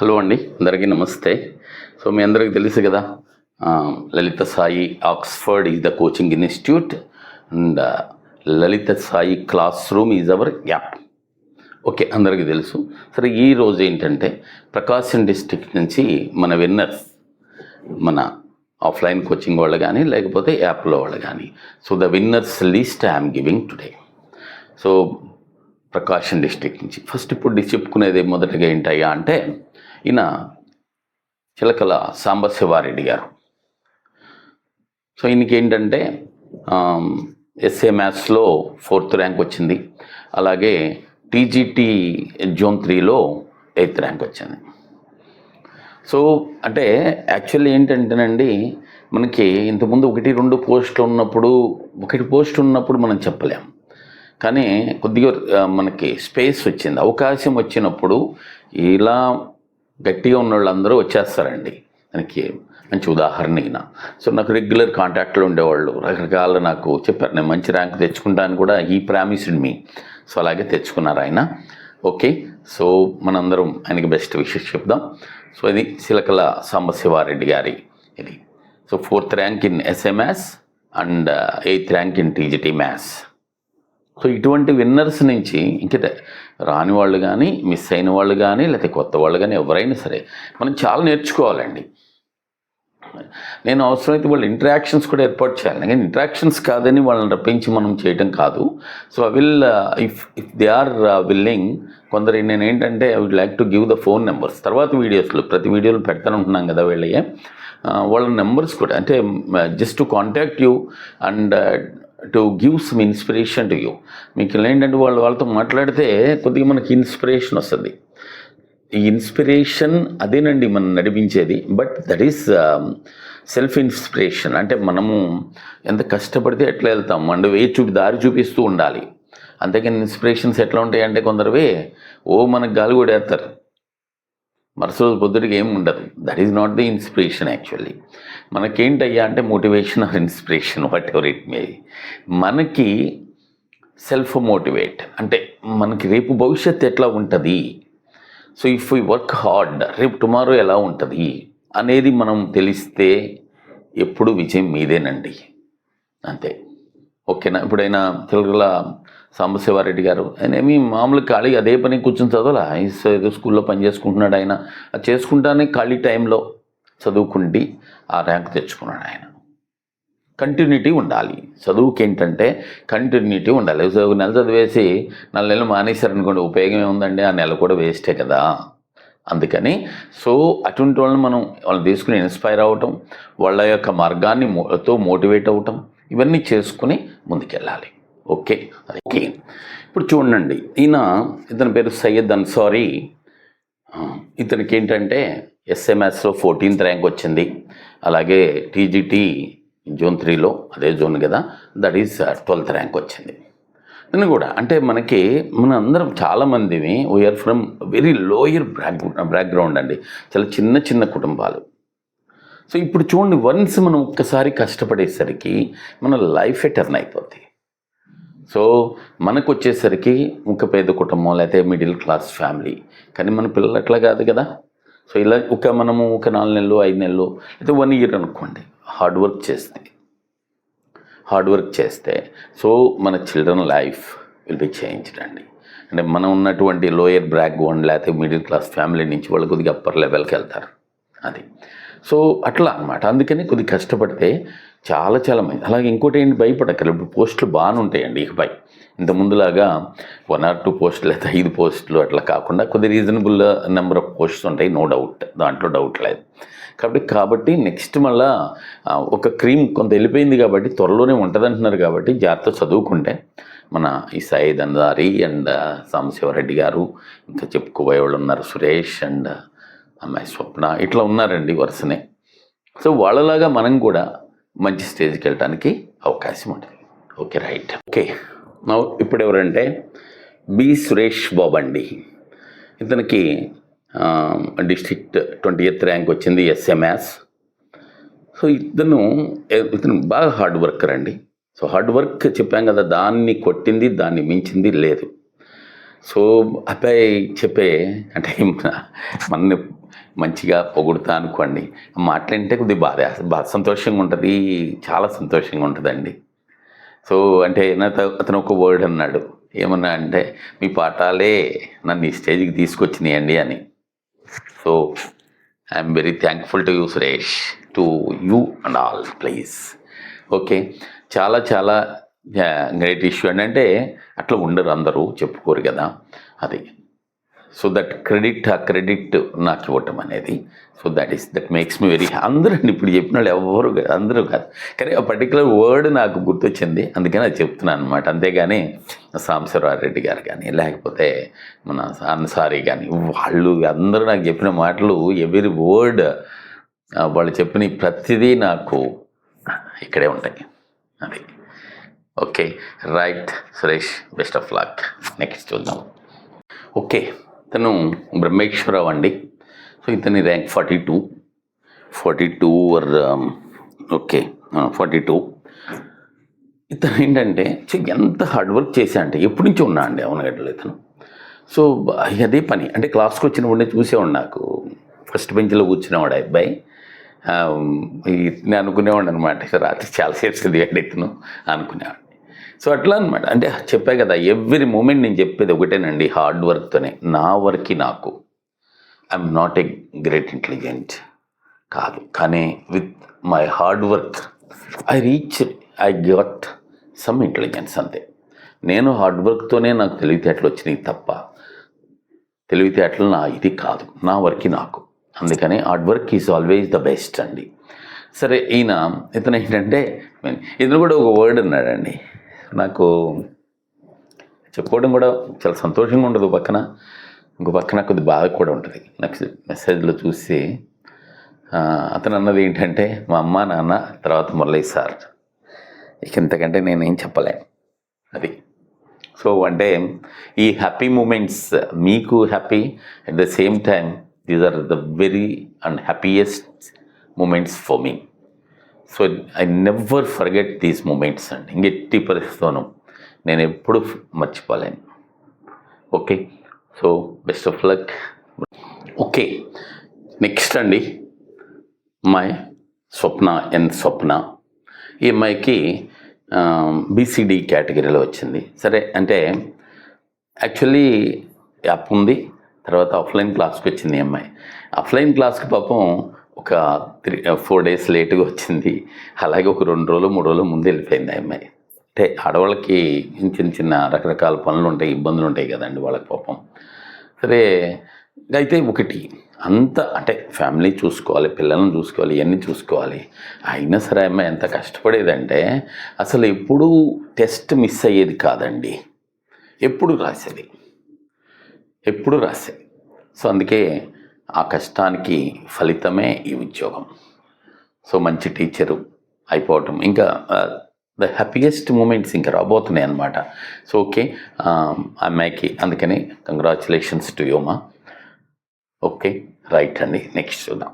Hello అండి అందరికీ నమస్తే. సో మీ అందరికీ తెలుసు కదా Lalitha Sai Oxford is the coaching institute and Lalitha Sai class room is our app. Okay అందరికీ తెలుసు. సరే ఈ రోజు ఏంటంటే ప్రకాశం డిస్టిక్ నుంచి మన విన్నర్స్ మన ఆఫ్లైన్ కోచింగ్ వాళ్ళు కానీ లేకపోతే యాప్లో వాళ్ళు కానీ. So the winners list I'm giving today. So Prakasam district నుంచి. ఫస్ట్ ఇప్పుడు చెప్పుకునేది మొదటగా ఏంటయ్యా అంటే ఈయన చిలకల సాంబశివారెడ్డి గారు. సో ఈయనకి ఏంటంటే ఎస్ఏ మ్యాథ్స్లో ఫోర్త్ ర్యాంక్ వచ్చింది. అలాగే టీజీటీ జోన్ త్రీలో ఎయిత్ ర్యాంక్ వచ్చింది. సో అంటే యాక్చువల్లీ ఏంటంటేనండి మనకి ఇంతకుముందు ఒకటి రెండు పోస్టులు ఉన్నప్పుడు ఒకటి పోస్ట్ ఉన్నప్పుడు మనం చెప్పలేం. కానీ కొద్దిగా మనకి స్పేస్ వచ్చింది అవకాశం వచ్చినప్పుడు ఇలా గట్టిగా ఉన్న వాళ్ళందరూ వచ్చేస్తారండి. దానికి మంచి ఉదాహరణ ఈయన. సో నాకు రెగ్యులర్ కాంటాక్ట్లో ఉండేవాళ్ళు. రకరకాల నాకు చెప్పారు నేను మంచి ర్యాంక్ తెచ్చుకుంటాను కూడా ఈ ప్రామిస్డ్ మీ. సో అలాగే తెచ్చుకున్నారు ఆయన. ఓకే. సో మనందరం ఆయనకి బెస్ట్ విషెస్ చెప్దాం. సో ఇది సిలకల సాంబశివారెడ్డి గారి ఇది. So fourth rank in SMS and uh, eighth rank in TGT maths so ఇటువంటి విన్నర్స్ నుంచి ఇంకటే రాని వాళ్ళు కానీ మిస్ అయిన వాళ్ళు కానీ లేకపోతే కొత్త వాళ్ళు కానీ ఎవరైనా సరే మనం చాలా నేర్చుకోవాలండి. నేను అవసరమైతే వాళ్ళు ఇంటరాక్షన్స్ కూడా ఏర్పాటు చేయాలి. కానీ ఇంటరాక్షన్స్ కాదని వాళ్ళని రప్పించి మనం చేయటం కాదు. So I will if if they are willing కొందరు నేను ఏంటంటే I would like to give the phone numbers తర్వాత వీడియోస్లో ప్రతి వీడియోలో పెడతాను ఉంటున్నాం కదా వీళ్ళయ్యే వాళ్ళ నెంబర్స్ కూడా అంటే just to contact you and to give some inspiration to you మీకు ఏంటంటే వాళ్ళు వాళ్ళతో మాట్లాడితే కొద్దిగా మనకి ఇన్స్పిరేషన్ వస్తుంది. ఈ ఇన్స్పిరేషన్ అదేనండి మనం నడిపించేది. But that is self inspiration అంటే మనము ఎంత కష్టపడితే ఎట్లా వెళ్తాం. అంటే వే చూపి దారి చూపిస్తూ ఉండాలి. అంతేకాని ఇన్స్పిరేషన్స్ ఎట్లా ఉంటాయి అంటే ఓ మనకు గాలి కూడా వేస్తారు మరుసటి పొద్దుటికి ఏం ఉండదు. That is not the inspiration actually మనకేంటయ్యా అంటే motivation or inspiration whatever it may మనకి సెల్ఫ్ మోటివేట్ అంటే మనకి రేపు భవిష్యత్తు ఎట్లా ఉంటుంది? So if you work hard రేపు టుమారో ఎలా ఉంటుంది? అనేది మనం తెలిస్తే ఎప్పుడు విజయం మీదేనండి. అంతే. ఓకేనా? ఇప్పుడైనా తెలుగులో సాంబశివారెడ్డి గారు. ఆయన ఏమి మామూలు ఖాళీ అదే పని కూర్చొని చదవాలా. ఏదో స్కూల్లో పని చేసుకుంటున్నాడు ఆయన. అది చేసుకుంటానే ఖాళీ టైంలో చదువుకుండి ఆ ర్యాంక్ తెచ్చుకున్నాడు ఆయన. కంటిన్యూటీ ఉండాలి. చదువుకి ఏంటంటే కంటిన్యూటీ ఉండాలి. ఒక నెల చదివేసి నెల నెలలు మానేశారనుకోండి ఉపయోగం ఏముందండి? ఆ నెల కూడా వేస్టే కదా. అందుకని సో అటువంటి వాళ్ళని మనం వాళ్ళని తీసుకుని ఇన్స్పైర్ అవ్వటం వాళ్ళ యొక్క మార్గాన్ని మో- తో మోటివేట్ అవ్వటం ఇవన్నీ చేసుకుని ముందుకెళ్ళాలి. ఓకే. ఓకే. ఇప్పుడు చూడండి ఈయన ఇతని పేరు సయ్యద్ అన్సారీ. ఇతనికి ఏంటంటే ఎస్ఎంఎస్లో ఫోర్టీన్త్ ర్యాంక్ వచ్చింది. అలాగే టీజీటీ జోన్ త్రీలో అదే జోన్ కదా దట్ ఈస్ ట్వెల్త్ ర్యాంక్ వచ్చింది. నేను కూడా అంటే మనకి మన అందరం చాలామంది we are from very lower back background అండి. చాలా చిన్న చిన్న కుటుంబాలు. సో ఇప్పుడు చూడండి వన్స్ మనం ఒక్కసారి కష్టపడేసరికి మన లైఫ్ టర్న్ అయిపోద్ది. సో మనకు వచ్చేసరికి ఒక పేద కుటుంబం లేకపోతే మిడిల్ క్లాస్ ఫ్యామిలీ. కానీ మన పిల్లలు అట్లా కాదు కదా. సో ఇలా ఒక మనము ఒక నాలుగు నెలలు ఐదు నెలలు అయితే వన్ ఇయర్ అనుకోండి. హార్డ్ వర్క్ చేస్తే. హార్డ్ వర్క్ చేస్తే. సో మన children life will be changed అండి. అంటే మనం ఉన్నటువంటి లోయర్ బ్యాక్గ్రౌండ్ లేకపోతే మిడిల్ క్లాస్ ఫ్యామిలీ నుంచి వాళ్ళు కొద్దిగా అప్పర్ లెవెల్కి వెళ్తారు. అది. సో అట్లా అనమాట అందుకని కొద్దిగా కష్టపడితే చాలా చాలా మంది. అలాగే ఇంకోటి ఏంటి భయపడక్కర్లేదు. ఇప్పుడు పోస్టులు బాగానే ఉంటాయండి ఇకపై ఇంత ముందులాగా వన్ ఆర్ టూ పోస్టులు లేదా ఐదు పోస్టులు అట్లా కాకుండా కొద్ది రీజనబుల్ నెంబర్ ఆఫ్ పోస్ట్స్ ఉంటాయి. No doubt. దాంట్లో డౌట్ లేదు. కాబట్టి కాబట్టి నెక్స్ట్ మళ్ళా ఒక క్రీమ్ కొంత వెళ్ళిపోయింది కాబట్టి త్వరలోనే ఉంటుంది అంటున్నారు కాబట్టి జాగ్రత్త చదువుకుంటే మన ఈ సయ్యద్ అందారి అండ్ సాంబశివరెడ్డి గారు ఇంకా చెప్పుకోబోయే వాళ్ళు ఉన్నారు. సురేష్ అండ్ అమ్మాయి స్వప్న ఇట్లా ఉన్నారండి వరుసనే. సో వాళ్ళలాగా మనం కూడా మంచి స్టేజ్కి వెళ్ళటానికి అవకాశం ఉంటుంది. Okay right. ఓకే నా ఇప్పుడు ఎవరంటే బి సురేష్ బాబు అండి. ఇతనికి డిస్ట్రిక్ట్ ట్వంటీ ఎయిత్ ర్యాంక్ వచ్చింది ఎస్ఎంఎస్. సో ఇతను ఇతను బాగా హార్డ్ వర్కర్ అండి. సో హార్డ్ వర్క్ చెప్పాం కదా దాన్ని కొట్టింది దాన్ని మించింది లేదు. సో అబ్బాయి చెప్పే అంటే మనల్ని మంచిగా పొగుడుతా అనుకోండి. మాట్లాడితే కొద్దిగా బాధ బాధ సంతోషంగా ఉంటుంది చాలా సంతోషంగా ఉంటుందండి. సో అంటే నాతో అతను ఒక వర్డ్ అన్నాడు. ఏమన్నా అంటే మీ పాఠాలే నన్ను ఈ స్టేజ్కి తీసుకొచ్చినాయండి అని. So I'm very thankful to you Suresh to you and all please okay చాలా చాలా గ్రేట్ ఇష్యూ అంటే అట్లా ఉండరు అందరూ చెప్పుకోరు కదా. అది. సో దట్ క్రెడిట్ ఆ క్రెడిట్ నాకు ఇవ్వటం అనేది. So that is that makes me very అందరూ ఇప్పుడు చెప్పిన వాళ్ళు ఎవరు అందరూ కాదు. కానీ ఆ పర్టికులర్ వర్డ్ నాకు గుర్తొచ్చింది. అందుకని అది చెప్తున్నాను అనమాట అంతేగాని సాంబశివరారెడ్డి గారు కానీ లేకపోతే మన అన్సారీ కానీ వాళ్ళు అందరూ నాకు చెప్పిన మాటలు ఎవరి వర్డ్ వాళ్ళు చెప్పిన ప్రతిదీ నాకు ఇక్కడే ఉంటాయి. అది. Okay right Suresh best of luck. Next చూద్దాం. ఓకే ఇతను బ్రహ్మేశ్వరరావు అండి. సో ఇతని rank forty two. Forty two or okay forty two. ఇతను ఏంటంటే ఎంత హార్డ్ వర్క్ చేశా అంటే ఎప్పటి నుంచి ఉన్నా అండి అవునగడ్డలు ఇతను. సో అదే పని అంటే క్లాస్కి వచ్చినప్పుడే చూసేవాడు నాకు. ఫస్ట్ బెంచ్లో కూర్చునేవాడు అబ్బాయి. నేను అనుకునేవాడు అనమాట రాత్రి చాలాసేపు చదివాడు ఇతను అనుకునేవాడు. సో అట్లా అనమాట అంటే చెప్పా కదా ఎవ్రీ మూమెంట్ నేను చెప్పేది ఒకటేనండి హార్డ్ వర్క్తోనే నా వర్క్కి నాకు. I'm not a great intelligent కాదు. కానీ with my hard work I reach I got some intelligence అంతే. నేను హార్డ్ వర్క్తోనే నాకు తెలివితేటలు వచ్చినాయి తప్ప తెలివితేటలు నా ఇది కాదు. నా వర్క్ నాకు. అందుకని hard work is always the best అండి. సరే ఈయన ఇతను ఏంటంటే ఇతను కూడా ఒక వర్డ్ అన్నాడండి. నాకు చెప్పుకోవడం కూడా చాలా సంతోషంగా ఉండదు పక్కన. ఇంకో పక్కన కొద్ది బాధ కూడా ఉంటుంది. నాకు మెసేజ్లో చూసి అతను అన్నది ఏంటంటే మా అమ్మ నాన్న తర్వాత మురళీ సార్. ఇక ఇంతకంటే నేనేం చెప్పలేను అది. సో అంటే ఈ హ్యాపీ మూమెంట్స్ మీకు happy at the same time these are the very and happiest moments for me. So I never forget these moments అండి. ఇంకెట్టి పరిస్థితితోనూ నేను ఎప్పుడు మర్చిపోలేను. Okay? So best of luck. Okay. Next అండి. My Swapna N Swapna. ఈ అమ్మాయికి BCD కేటగిరీలో వచ్చింది. సరే అంటే యాక్చువల్లీ యాప్ ఉంది. తర్వాత ఆఫ్లైన్ క్లాస్కి వచ్చింది ఈ అమ్మాయి. ఆఫ్లైన్ క్లాస్కి పాపం ఒక త్రీ ఫోర్ డేస్ లేట్గా వచ్చింది. అలాగే ఒక రెండు రోజులు మూడు రోజులు ముందు వెళ్ళిపోయింది ఆ అమ్మాయి. అంటే ఆడవాళ్ళకి చిన్న చిన్న రకరకాల పనులు ఉంటాయి ఇబ్బందులు ఉంటాయి కదండి వాళ్ళకి పాపం. సరే అయితే ఒకటి అంత అంటే ఫ్యామిలీ చూసుకోవాలి పిల్లల్ని చూసుకోవాలి ఇవన్నీ చూసుకోవాలి. అయినా సరే అమ్మాయి ఎంత కష్టపడేదంటే అసలు ఎప్పుడూ టెస్ట్ మిస్ అయ్యేది కాదండి. ఎప్పుడు రాసేది. ఎప్పుడు రాసేది. సో అందుకే ఆ కష్టానికి ఫలితమే ఈ ఉద్యోగం. సో మంచి టీచరు అయిపోవటం. ఇంకా ద హ్యాపీయెస్ట్ మూమెంట్స్ ఇంకా రాబోతున్నాయి అనమాట సో ఓకే అమ్మాయికి అందుకని కంగ్రాచులేషన్స్ టు యోమా ఓకే రైట్ అండి నెక్స్ట్ చూద్దాం.